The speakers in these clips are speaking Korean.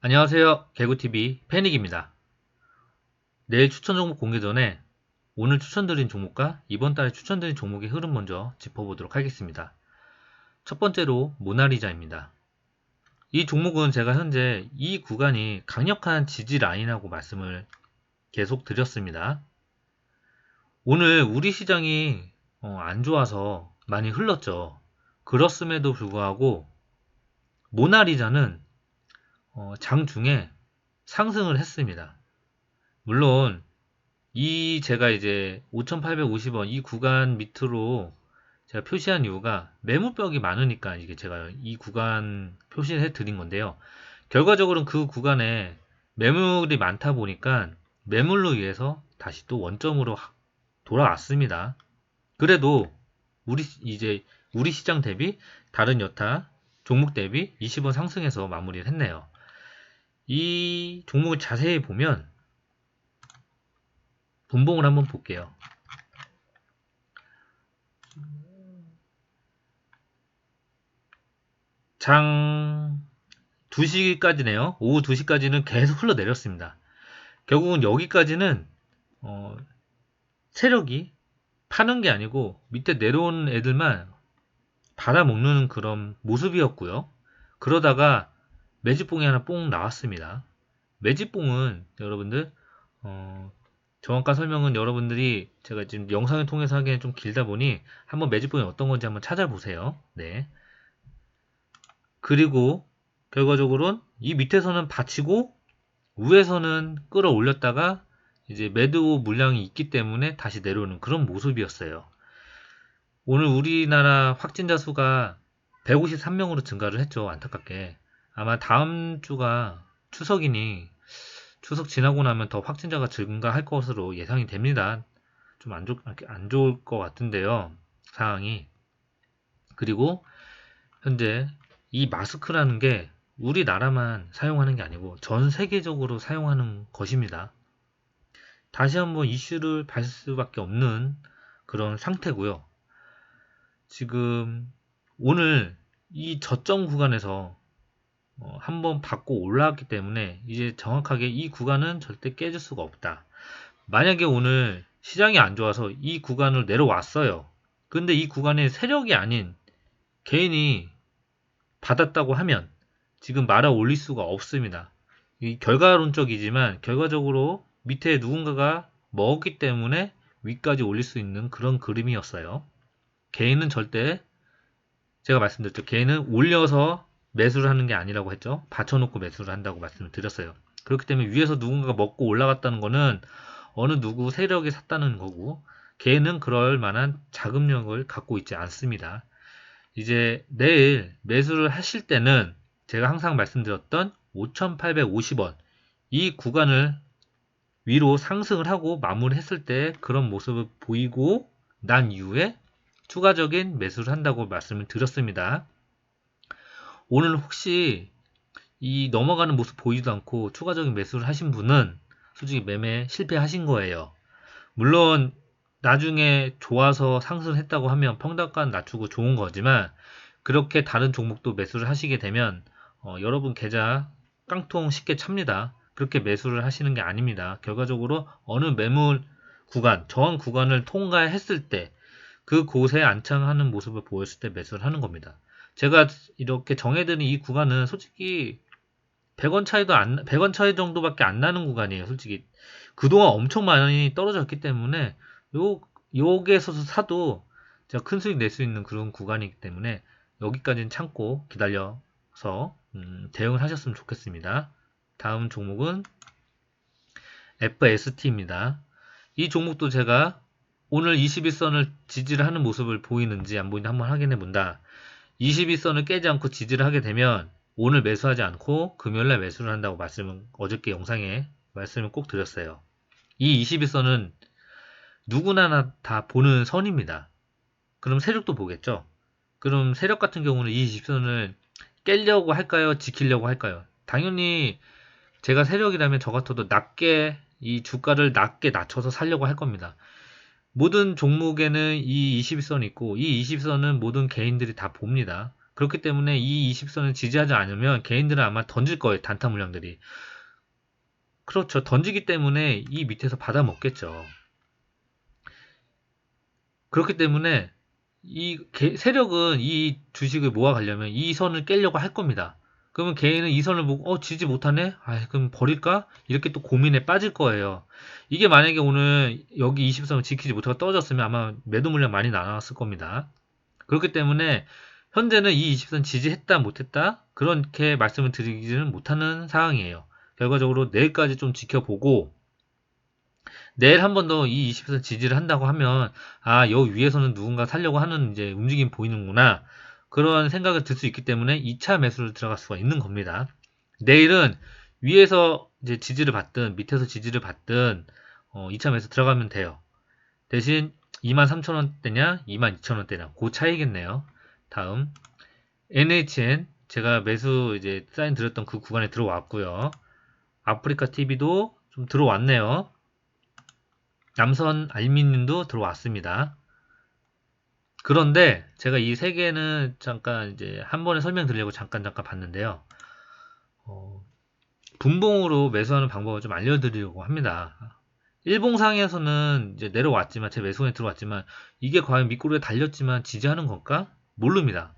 안녕하세요. 개구TV 패닉입니다. 내일 추천 종목 공개 전에 오늘 추천드린 종목과 이번 달에 추천드린 종목의 흐름 먼저 짚어보도록 하겠습니다. 첫 번째로 모나리자입니다. 이 종목은 제가 현재 이 구간이 강력한 지지 라인하고 말씀을 계속 드렸습니다. 오늘 우리 시장이 어, 안 좋아서 많이 흘렀죠. 그렇음에도 불구하고 모나리자는 어, 장중에 상승을 했습니다. 물론 이 제가 이제 5,850원 이 구간 밑으로 제가 표시한 이유가 매물벽이 많으니까 이게 제가 이 구간 표시를 해 드린 건데요. 결과적으로는 그 구간에 매물이 많다 보니까 매물로 인해서 다시 또 원점으로 돌아왔습니다. 그래도 우리 이제 우리 시장 대비 다른 여타 종목 대비 20원 상승해서 마무리를 했네요. 이 종목을 자세히 보면 분봉을 한번 볼게요. 장 2시까지네요. 오후 2시까지는 계속 흘러내렸습니다. 결국은 여기까지는 어, 세력이 파는 게 아니고 밑에 내려온 애들만 받아먹는 그런 모습이었고요. 그러다가 매집봉이 하나 뽕 나왔습니다. 매집봉은 여러분들 어, 정확한 설명은 여러분들이 제가 지금 영상을 통해서 하기에는 좀 길다 보니 한번 매집봉이 어떤 건지 한번 찾아보세요. 네. 그리고 결과적으로는 이 밑에서는 받치고 위에서는 끌어올렸다가 이제 매도 물량이 있기 때문에 다시 내려오는 그런 모습이었어요. 오늘 우리나라 확진자 수가 153명으로 증가를 했죠. 안타깝게. 아마 다음 주가 추석이니 추석 지나고 나면 더 확진자가 증가할 것으로 예상이 됩니다. 좀안안 좋을 것 같은데요. 상황이. 그리고 현재 이 마스크라는 게 우리나라만 사용하는 게 아니고 전 세계적으로 사용하는 것입니다. 다시 한번 이슈를 받을 수밖에 없는 그런 상태고요. 지금 오늘 이 저점 구간에서 어, 한번 받고 올라왔기 때문에 이제 정확하게 이 구간은 절대 깨질 수가 없다. 만약에 오늘 시장이 안 좋아서 이 구간을 내려왔어요. 근데 이 구간에 세력이 아닌 개인이 받았다고 하면 지금 말아 올릴 수가 없습니다. 이 결과론적이지만 결과적으로 밑에 누군가가 먹었기 때문에 위까지 올릴 수 있는 그런 그림이었어요. 개인은 절대 제가 말씀드렸죠. 개인은 올려서 매수를 하는 게 아니라고 했죠. 받쳐놓고 매수를 한다고 말씀을 드렸어요. 그렇기 때문에 위에서 누군가가 먹고 올라갔다는 거는 어느 누구 세력이 샀다는 거고 개인은 그럴 만한 자금력을 갖고 있지 않습니다. 이제 내일 매수를 하실 때는 제가 항상 말씀드렸던 5,850원 이 구간을 위로 상승을 하고 마무리했을 때 그런 모습을 보이고 난 이후에 추가적인 매수를 한다고 말씀을 드렸습니다. 오늘 혹시 이 넘어가는 모습 보이지도 않고 추가적인 매수를 하신 분은 솔직히 매매 실패하신 거예요. 물론 나중에 좋아서 상승했다고 하면 평단가 낮추고 좋은 거지만 그렇게 다른 종목도 매수를 하시게 되면 어, 여러분 계좌 깡통 쉽게 찹니다. 그렇게 매수를 하시는 게 아닙니다. 결과적으로 어느 매물 구간, 저항 구간을 통과했을 때 그 곳에 안착하는 모습을 보였을 때 매수를 하는 겁니다. 제가 이렇게 정해드린 이 구간은 솔직히 100원 차이도 안, 100원 차이 정도밖에 안 나는 구간이에요. 솔직히. 그동안 엄청 많이 떨어졌기 때문에 요, 여기에서 사도 제가 큰 수익 낼 수 있는 그런 구간이기 때문에 여기까지는 참고 기다려서 음, 대응을 하셨으면 좋겠습니다. 다음 종목은 FST입니다. 이 종목도 제가 오늘 21선을 지지를 하는 모습을 보이는지 안 보이는지 한번 확인해 본다. 22선을 깨지 않고 지지를 하게 되면 오늘 매수하지 않고 금요일날 매수를 한다고 말씀을 어저께 영상에 말씀을 꼭 드렸어요. 이 21선은 누구나 다 보는 선입니다. 그럼 세력도 보겠죠. 그럼 세력 같은 경우는 이 20선을 깰려고 할까요? 지키려고 할까요? 당연히 제가 세력이라면 저 같아도 낮게 이 주가를 낮게 낮춰서 살려고 할 겁니다. 모든 종목에는 이 21선이 있고 이 21선은 모든 개인들이 다 봅니다. 그렇기 때문에 이 20선을 지지하지 않으면 개인들은 아마 던질 거예요. 단타 물량들이. 그렇죠. 던지기 때문에 이 밑에서 받아 먹겠죠. 그렇기 때문에 이 개- 세력은 이 주식을 모아가려면 이 선을 깨려고 할 겁니다. 그러면 개인은 이 선을 보고 어 지지 못하네? 아 그럼 버릴까? 이렇게 또 고민에 빠질 거예요. 이게 만약에 오늘 여기 20선을 지키지 못하고 떨어졌으면 아마 매도 물량 많이 나왔을 겁니다. 그렇기 때문에 현재는 이 20선 지지했다 못했다 그렇게 말씀을 드리지는 못하는 상황이에요. 결과적으로 내일까지 좀 지켜보고 내일 한 번 더 이 20선 지지를 한다고 하면 아 여기 위에서는 누군가 살려고 하는 이제 움직임 보이는구나 그런 생각을 들 수 있기 때문에 2차 매수를 들어갈 수가 있는 겁니다. 내일은 위에서 이제 지지를 받든 밑에서 지지를 받든 어, 2차 매수 들어가면 돼요. 대신 23,000원대냐 22,000원대냐 그 차이겠네요. 다음 NHN 제가 매수 이제 사인 드렸던 그 구간에 들어왔고요. 아프리카 TV도 좀 들어왔네요. 남선 알미님도 들어왔습니다. 그런데 제가 이 세 개는 잠깐 이제 한 번에 설명드리려고 잠깐 잠깐 봤는데요. 어, 분봉으로 매수하는 방법을 좀 알려드리려고 합니다. 일봉상에서는 이제 내려왔지만 제 매수에 들어왔지만 이게 과연 밑꼬리에 달렸지만 지지하는 건가? 모릅니다.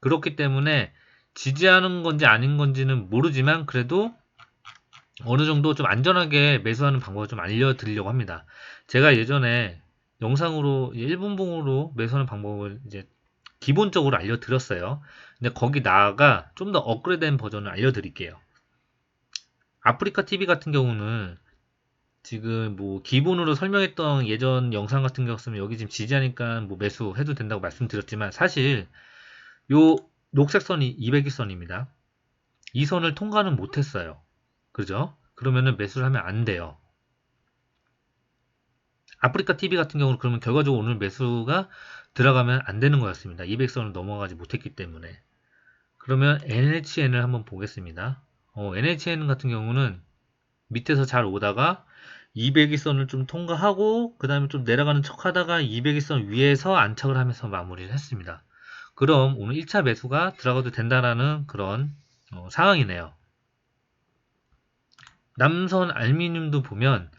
그렇기 때문에 지지하는 건지 아닌 건지는 모르지만 그래도 어느 정도 좀 안전하게 매수하는 방법을 좀 알려드리려고 합니다. 제가 예전에 영상으로 1분봉으로 매수하는 방법을 이제 기본적으로 알려드렸어요. 근데 거기 나아가 좀 더 업그레이드된 버전을 알려드릴게요. 아프리카 TV 같은 경우는 지금 뭐 기본으로 설명했던 예전 영상 같은 경우였으면 여기 지금 지지하니까 뭐 매수해도 된다고 말씀드렸지만 사실 요 녹색 선이 200일선입니다. 이 선을 통과는 못했어요. 그죠? 그러면은 매수를 하면 안 돼요. 아프리카 TV 같은 경우는 그러면 결과적으로 오늘 매수가 들어가면 안 되는 거였습니다. 200선을 넘어가지 못했기 때문에. 그러면 NHN을 한번 보겠습니다. 어, NHN 같은 경우는 밑에서 잘 오다가 200일선을 좀 통과하고 그 다음에 좀 내려가는 척 하다가 200일선 위에서 안착을 하면서 마무리를 했습니다. 그럼 오늘 1차 매수가 들어가도 된다라는 그런 어, 상황이네요. 남선 알미늄도 보면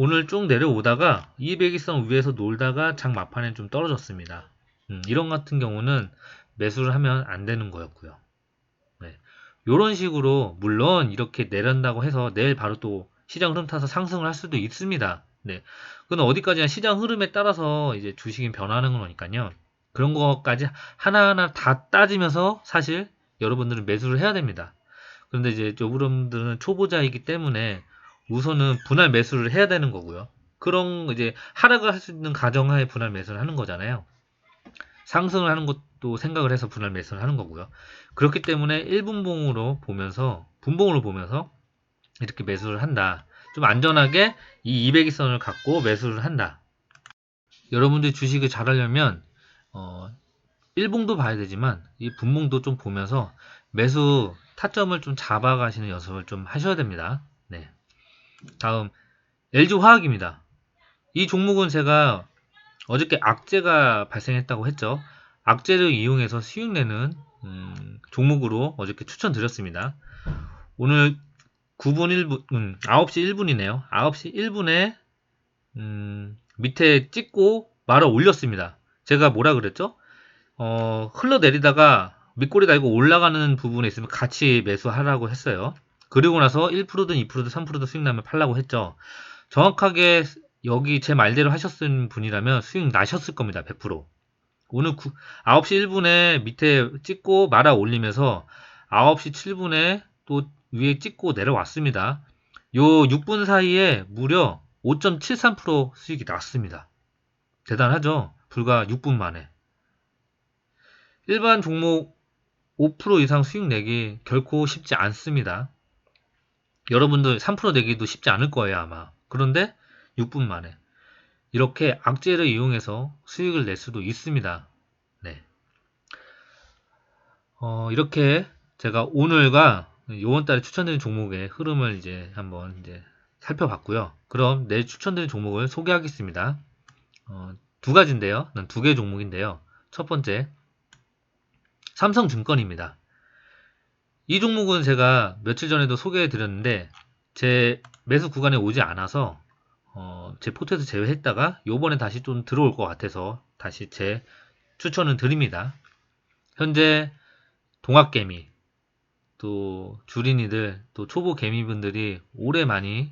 오늘 쭉 내려오다가 200일선 위에서 놀다가 장 막판에 좀 떨어졌습니다. 음, 이런 같은 경우는 매수를 하면 안 되는 거였고요. 네. 이런 식으로 물론 이렇게 내린다고 해서 내일 바로 또 시장 흐름 타서 상승을 할 수도 있습니다. 네. 그건 어디까지나 시장 흐름에 따라서 이제 주식이 변하는 거니까요. 그런 것까지 하나하나 다 따지면서 사실 여러분들은 매수를 해야 됩니다. 그런데 이제 여러분들은 초보자이기 때문에 우선은 분할 매수를 해야 되는 거고요. 그런 이제 하락을 할 수 있는 가정하에 분할 매수를 하는 거잖아요. 상승을 하는 것도 생각을 해서 분할 매수를 하는 거고요. 그렇기 때문에 1분봉으로 보면서 분봉으로 보면서 이렇게 매수를 한다. 좀 안전하게 이 200일선을 갖고 매수를 한다. 여러분들이 주식을 잘 하려면 어, 1봉도 봐야 되지만 이 분봉도 좀 보면서 매수 타점을 좀 잡아가시는 연습을 좀 하셔야 됩니다. 네. 다음 LG화학입니다. 이 종목은 제가 어저께 악재가 발생했다고 했죠. 악재를 이용해서 수익 내는 음, 종목으로 어저께 추천드렸습니다. 오늘 9분 1분, 음, 9시 1분이네요. 9시 1분에 음, 밑에 찍고 말아 올렸습니다. 제가 뭐라 그랬죠? 어, 흘러내리다가 밑꼬리 달고 올라가는 부분에 있으면 같이 매수하라고 했어요. 그리고 나서 1%든 2%든 3%든 수익 나면 팔라고 했죠. 정확하게 여기 제 말대로 하셨은 분이라면 수익 나셨을 겁니다. 100%. 오늘 9, 9시 1분에 밑에 찍고 말아 올리면서 9시 7분에 또 위에 찍고 내려왔습니다. 요 6분 사이에 무려 5.73% 수익이 났습니다. 대단하죠? 불과 6분 만에. 일반 종목 5% 이상 수익 내기 결코 쉽지 않습니다. 여러분들 3% 내기도 쉽지 않을 거예요, 아마. 그런데 6분 만에. 이렇게 악재를 이용해서 수익을 낼 수도 있습니다. 네. 어, 이렇게 제가 오늘과 이번 달에 추천드린 종목의 흐름을 이제 한번 이제 살펴봤고요. 그럼 내일 추천드린 종목을 소개하겠습니다. 어, 두 가지인데요. 난두개 종목인데요. 첫 번째, 삼성증권입니다. 이 종목은 제가 며칠 전에도 소개해 드렸는데 제 매수 구간에 오지 않아서 어, 제 포트에서 제외했다가 요번에 다시 좀 들어올 것 같아서 다시 제 추천을 드립니다. 현재 동학개미 또 주린이들 또 초보 개미분들이 오래 많이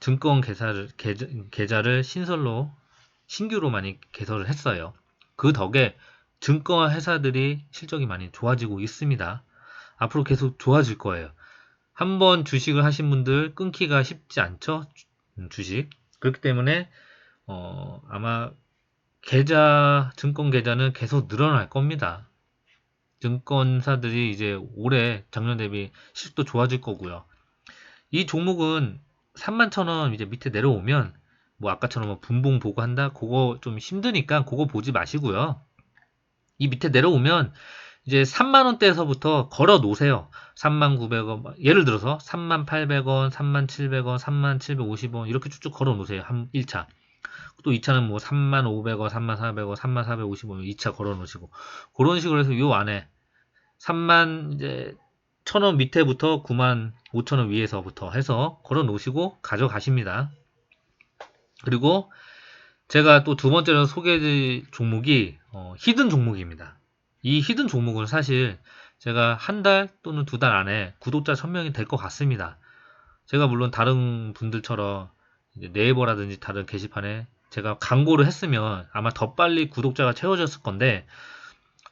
증권 계좌를, 계좌, 계좌를 신설로 신규로 많이 개설을 했어요. 그 덕에 증권 회사들이 실적이 많이 좋아지고 있습니다. 앞으로 계속 좋아질 거예요. 한번 주식을 하신 분들 끊기가 쉽지 않죠? 주식. 그렇기 때문에 어, 아마 계좌, 증권 계좌는 계속 늘어날 겁니다. 증권사들이 이제 올해 작년 대비 실적도 좋아질 거고요. 이 종목은 3만 천원 이제 밑에 내려오면 뭐 아까처럼 뭐 분봉 보고 한다? 그거 좀 힘드니까 그거 보지 마시고요. 이 밑에 내려오면 이제 3만 원대에서부터 걸어 놓으세요. 3만 900원, 예를 들어서 3만 800원, 3만 700원, 3만 750원 이렇게 쭉쭉 걸어 놓으세요. 한 1차. 또 2차는 뭐 3만 500원, 3만 400원, 3만 450원 2차 걸어 놓으시고 그런 식으로 해서 요 안에 3만 이제 1000원 밑에부터 9만 5천원 위에서부터 해서 걸어 놓으시고 가져가십니다. 그리고 제가 또 두 번째로 소개해 드릴 종목이 어, 히든 종목입니다. 이 히든 종목은 사실 제가 한 달 또는 두 달 안에 구독자 1000명이 될 것 같습니다. 제가 물론 다른 분들처럼 네이버라든지 다른 게시판에 제가 광고를 했으면 아마 더 빨리 구독자가 채워졌을 건데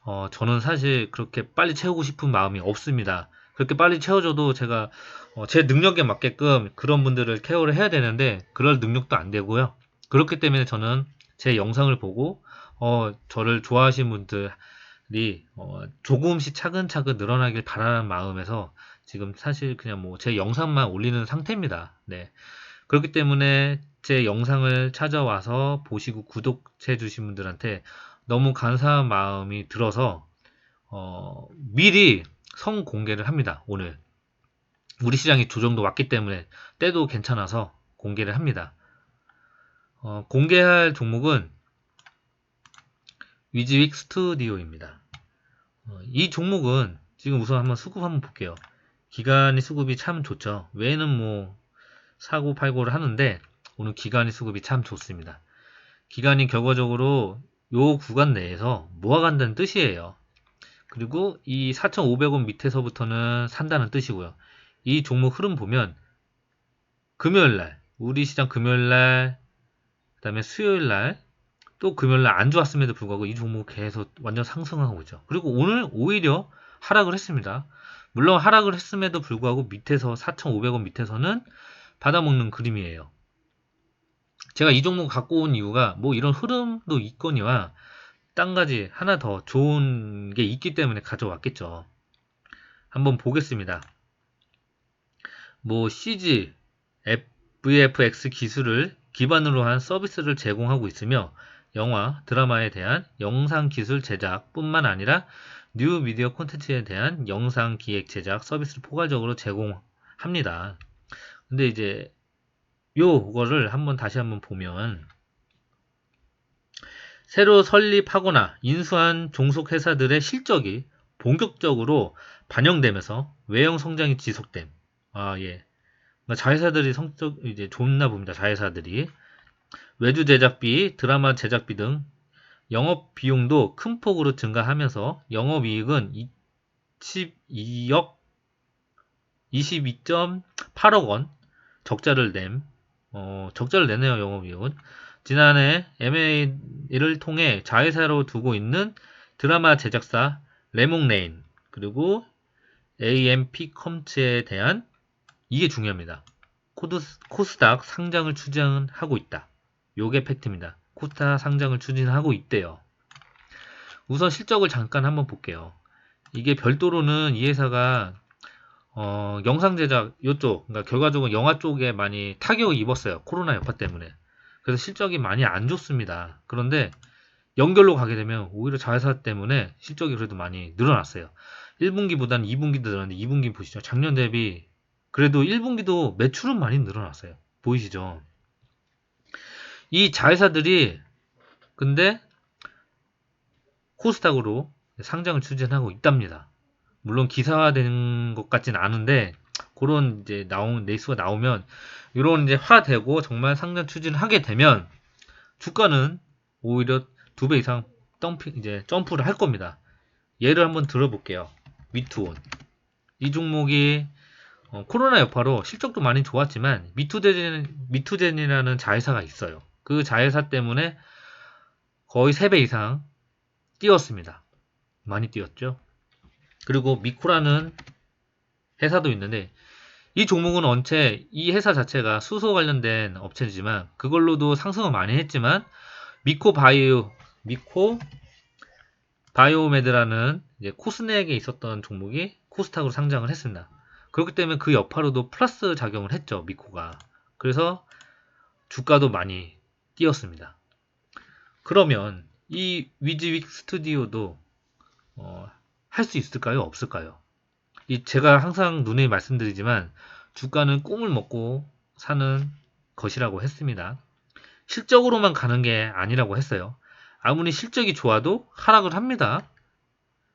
어, 저는 사실 그렇게 빨리 채우고 싶은 마음이 없습니다. 그렇게 빨리 채워줘도 제가 어, 제 능력에 맞게끔 그런 분들을 케어를 해야 되는데 그럴 능력도 안 되고요. 그렇기 때문에 저는 제 영상을 보고 어, 저를 좋아하시는 분들이 어, 조금씩 차근차근 늘어나길 바라는 마음에서 지금 사실 그냥 뭐 제 영상만 올리는 상태입니다. 네. 그렇기 때문에 제 영상을 찾아와서 보시고 구독해 주신 분들한테 너무 감사한 마음이 들어서 어, 미리 성 공개를 합니다. 오늘 우리 시장이 조정도 왔기 때문에 때도 괜찮아서 공개를 합니다. 어, 공개할 종목은 위즈윅 스튜디오입니다. 어, 이 종목은 지금 우선 한번 수급 한번 볼게요. 기간이 수급이 참 좋죠. 외에는 뭐 사고 팔고를 하는데 오늘 기간이 수급이 참 좋습니다. 기간이 결과적으로 요 구간 내에서 모아간다는 뜻이에요. 그리고 이 4,500원 밑에서부터는 산다는 뜻이고요. 이 종목 흐름 보면 금요일날 우리 시장 금요일날 그 다음에 수요일날 또 금요일날 안 좋았음에도 불구하고 이 종목 계속 완전 상승하고 있죠. 그리고 오늘 오히려 하락을 했습니다. 물론 하락을 했음에도 불구하고 밑에서 4,500원 밑에서는 받아먹는 그림이에요. 제가 이 종목 갖고 온 이유가 뭐 이런 흐름도 있거니와 딴 가지 하나 더 좋은 게 있기 때문에 가져왔겠죠. 한번 보겠습니다. 뭐 CG, VFX 기술을 기반으로 한 서비스를 제공하고 있으며 영화, 드라마에 대한 영상 기술 제작 뿐만 아니라 뉴 미디어 콘텐츠에 대한 영상 기획 제작 서비스를 포괄적으로 제공합니다. 근데 이제 요거를 한번 다시 한번 보면 새로 설립하거나 인수한 종속 회사들의 실적이 본격적으로 반영되면서 외형 성장이 지속됨. 아, 예. 그러니까 자회사들이 성적, 이제 좋나 봅니다. 자회사들이. 외주 제작비, 드라마 제작비 등 영업 비용도 큰 폭으로 증가하면서 영업 이익은 22억 22.8억 원 적자를 냄. 어, 적자를 내네요, 영업 이익은. 지난해 M&A를 통해 자회사로 두고 있는 드라마 제작사 레몽레인 그리고 AMP 컴츠에 대한 이게 중요합니다. 코드, 코스닥 상장을 추진하고 있다. 요게 팩트입니다. 코스닥 상장을 추진하고 있대요. 우선 실적을 잠깐 한번 볼게요. 이게 별도로는 이 회사가 어, 영상 제작 요쪽 그러니까 결과적으로 영화 쪽에 많이 타격을 입었어요. 코로나 여파 때문에. 그래서 실적이 많이 안 좋습니다. 그런데 연결로 가게 되면 오히려 자회사 때문에 실적이 그래도 많이 늘어났어요. 1분기보다는 2분기도 늘었는데 2분기 보시죠. 작년 대비 그래도 1분기도 매출은 많이 늘어났어요. 보이시죠? 이 자회사들이 근데 코스닥으로 상장을 추진하고 있답니다. 물론 기사화된 것 같진 않은데 그런 이제 나온 레이스가 나오면 이런 이제 화되고 정말 상장 추진하게 되면 주가는 오히려 두 배 이상 덤핑 이제 점프를 할 겁니다. 예를 한번 들어볼게요. 위투온 이 종목이 어, 코로나 여파로 실적도 많이 좋았지만 미투젠 미투젠이라는 자회사가 있어요. 그 자회사 때문에 거의 3배 이상 뛰었습니다. 많이 뛰었죠. 그리고 미코라는 회사도 있는데 이 종목은 언체 이 회사 자체가 수소 관련된 업체지만 그걸로도 상승을 많이 했지만 미코 바이오 미코 바이오메드라는 코스넥에 있었던 종목이 코스닥으로 상장을 했습니다. 그렇기 때문에 그 여파로도 플러스 작용을 했죠 미코가. 그래서 주가도 많이 뛰었습니다. 그러면 이 위즈윅 스튜디오도 어, 할 수 있을까요? 없을까요? 이 제가 항상 눈에 말씀드리지만 주가는 꿈을 먹고 사는 것이라고 했습니다. 실적으로만 가는 게 아니라고 했어요. 아무리 실적이 좋아도 하락을 합니다.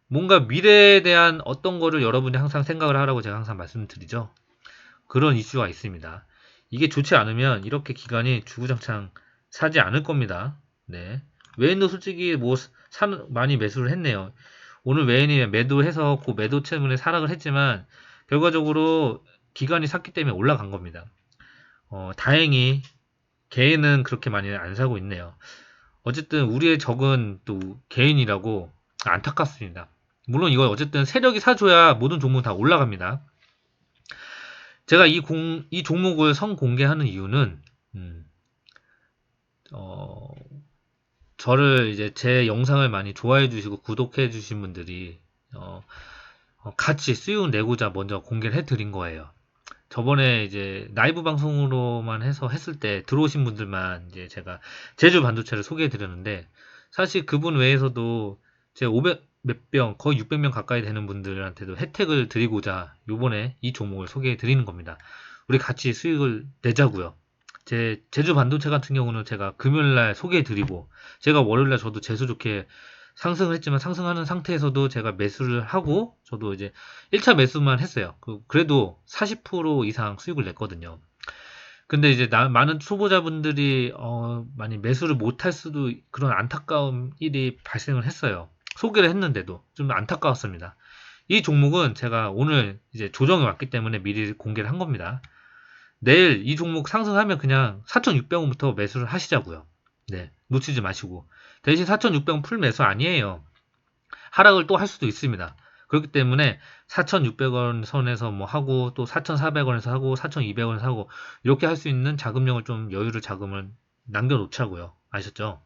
뭔가 미래에 대한 어떤 거를 여러분이 항상 생각을 하라고 제가 항상 말씀드리죠. 그런 이슈가 있습니다. 이게 좋지 않으면 이렇게 기간이 주구장창 사지 않을 겁니다. 네. 외인도 솔직히 뭐 사, 많이 매수를 했네요. 오늘 외인이 매도해서 그 매도 때문에 하락을 했지만 결과적으로 기간이 샀기 때문에 올라간 겁니다. 어, 다행히 개인은 그렇게 많이 안 사고 있네요. 어쨌든 우리의 적은 또 개인이라고 안타깝습니다. 물론 이거 어쨌든 세력이 사줘야 모든 종목은 다 올라갑니다. 제가 이, 공, 이 종목을 성공개하는 이유는 음, 어, 저를 이제 제 영상을 많이 좋아해 주시고 구독해 주신 분들이 어, 어, 같이 수익 내고자 먼저 공개를 해 드린 거예요. 저번에 이제 라이브 방송으로만 해서 했을 때 들어오신 분들만 이제 제가 제주 반도체를 소개해 드렸는데 사실 그분 외에서도 제 500 몇 병, 거의 600명 가까이 되는 분들한테도 혜택을 드리고자 요번에 이 종목을 소개해 드리는 겁니다. 우리 같이 수익을 내자고요. 제 제주 반도체 같은 경우는 제가 금요일 날 소개해 드리고 제가 월요일 날 저도 재수 좋게 상승을 했지만 상승하는 상태에서도 제가 매수를 하고 저도 이제 1차 매수만 했어요. 그, 그래도 40% 이상 수익을 냈거든요. 근데 이제 나, 많은 초보자분들이 어, 많이 매수를 못할 수도 그런 안타까운 일이 발생을 했어요. 소개를 했는데도 좀 안타까웠습니다. 이 종목은 제가 오늘 이제 조정이 왔기 때문에 미리 공개를 한 겁니다. 내일 이 종목 상승하면 그냥 4,600원부터 매수를 하시자고요. 네, 놓치지 마시고. 대신 4,600원 풀 매수 아니에요. 하락을 또 할 수도 있습니다. 그렇기 때문에 4,600원 선에서 뭐 하고 또 4,400원에서 하고 4,200원에서 하고 이렇게 할 수 있는 자금력을 좀 여유를 자금을 남겨 놓자고요. 아셨죠?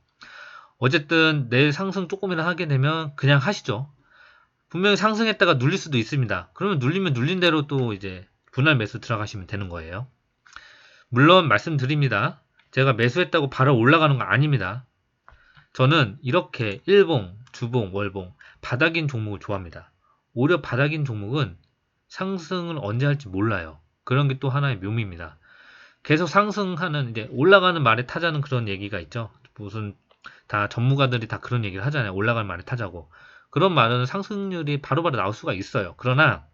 어쨌든 내일 상승 조금이나 하게 되면 그냥 하시죠. 분명히 상승했다가 눌릴 수도 있습니다. 그러면 눌리면 눌린 대로 또 이제 분할 매수 들어가시면 되는 거예요. 물론 말씀드립니다. 제가 매수했다고 바로 올라가는 거 아닙니다. 저는 이렇게 일봉, 주봉, 월봉, 바닥인 종목을 좋아합니다. 오히려 바닥인 종목은 상승을 언제 할지 몰라요. 그런 게 또 하나의 묘미입니다. 계속 상승하는 이제 올라가는 말에 타자는 그런 얘기가 있죠. 무슨 다 전문가들이 다 그런 얘기를 하잖아요. 올라가는 말에 타자고. 그런 말은 상승률이 바로바로 나올 수가 있어요. 그러나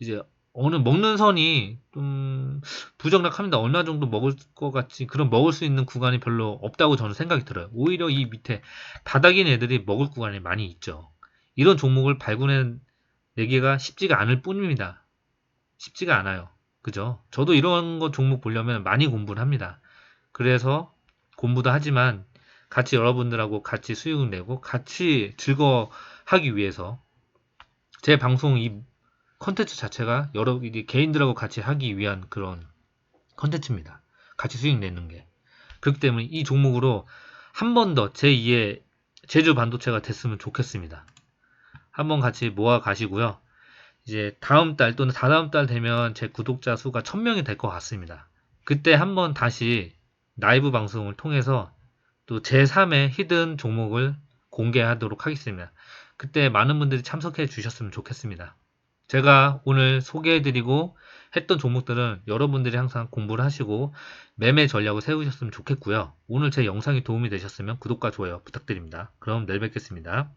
이제 어느 먹는 선이 좀 부정락합니다. 얼마 정도 먹을 것 같지 그런 먹을 수 있는 구간이 별로 없다고 저는 생각이 들어요. 오히려 이 밑에 바닥인 애들이 먹을 구간이 많이 있죠. 이런 종목을 발굴해 내기가 쉽지가 않을 뿐입니다. 쉽지가 않아요. 그죠? 저도 이런 거 종목 보려면 많이 공부를 합니다. 그래서 공부도 하지만 같이 여러분들하고 같이 수익을 내고 같이 즐거워하기 위해서 제 방송 이 컨텐츠 자체가 여러 개인들하고 같이 하기 위한 그런 컨텐츠입니다. 같이 수익 내는 게. 그렇기 때문에 이 종목으로 한 번 더 제2의 제주 반도체가 됐으면 좋겠습니다. 한번 같이 모아 가시고요. 이제 다음 달 또는 다다음 달 되면 제 구독자 수가 1000명이 될 것 같습니다. 그때 한번 다시 라이브 방송을 통해서 또 제3의 히든 종목을 공개하도록 하겠습니다. 그때 많은 분들이 참석해 주셨으면 좋겠습니다. 제가 오늘 소개해드리고 했던 종목들은 여러분들이 항상 공부를 하시고 매매 전략을 세우셨으면 좋겠고요. 오늘 제 영상이 도움이 되셨으면 구독과 좋아요 부탁드립니다. 그럼 내일 뵙겠습니다.